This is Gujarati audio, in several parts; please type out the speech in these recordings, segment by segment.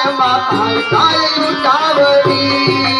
આવે માં કાય ઉતાવળી.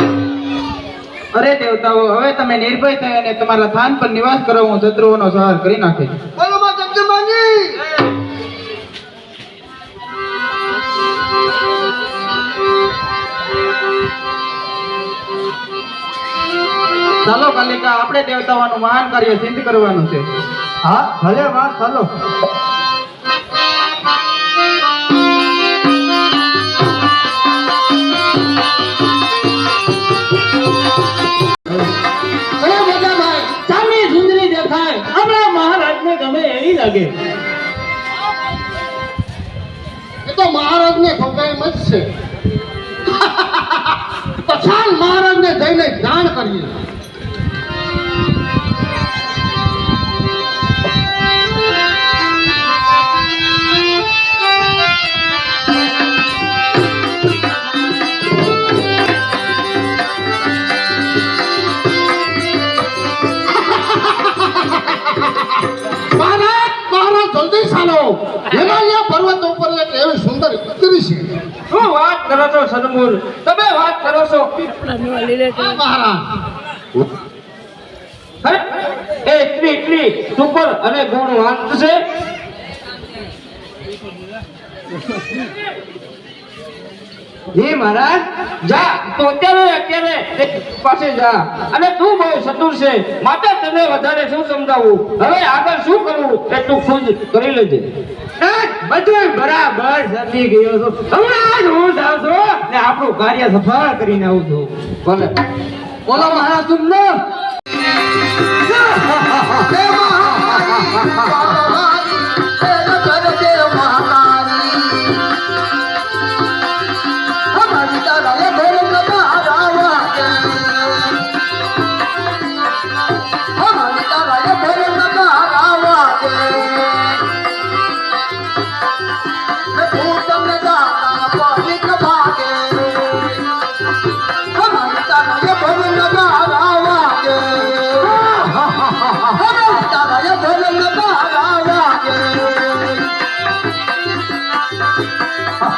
અરે દેવતાઓ હવે તમે નિર્ભય થઈ અને તમારા સ્થાન પર નિવાસ કરો હું શત્રુઓનો સંહાર કરી નાખે બોલો માં જગદંબાની ચાલો કાલિકા આપણે દેવતાઓનું મહાન કાર્ય સિદ્ધ કરવાનું છે. હા ભલે વાત ચાલો. મહારાજને ગમે એવી લાગે. એ તો મહારાજને ઠોકાય જ છે. તો મહારાજ ને જઈને જાણ કરીએ. કરો છો સદમૂલ તમે વાત કરો છો. એ એટલી એટલી સુપર અને ગુણવંત છે જી મહારાજ, જા. તો અત્યારે અત્યારે પાસે જા. અને તું બહુ ચતુર છે. માતા, તને વધારે શું સમજાવવું હવે આગળ શું કરવું? એ તું ખુદ કરી લેજે. બધું બરાબર સમજી ગયો છું. જ હું જાઉં છું ને આપણું કાર્ય સફળ કરીને આવું છું. ભલે બોલો મહારાજ સુમનો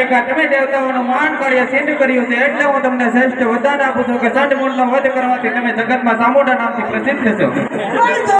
હે તમે દેવતાઓનું માન કાર્ય સિદ્ધ કર્યું છે, એટલે હું તમને શ્રેષ્ઠ વરદાન આપું છું કે સઠ મૂળનો વધ કરવાથી તમે જગતમાં સામુંડા નામથી પ્રસિદ્ધ છો.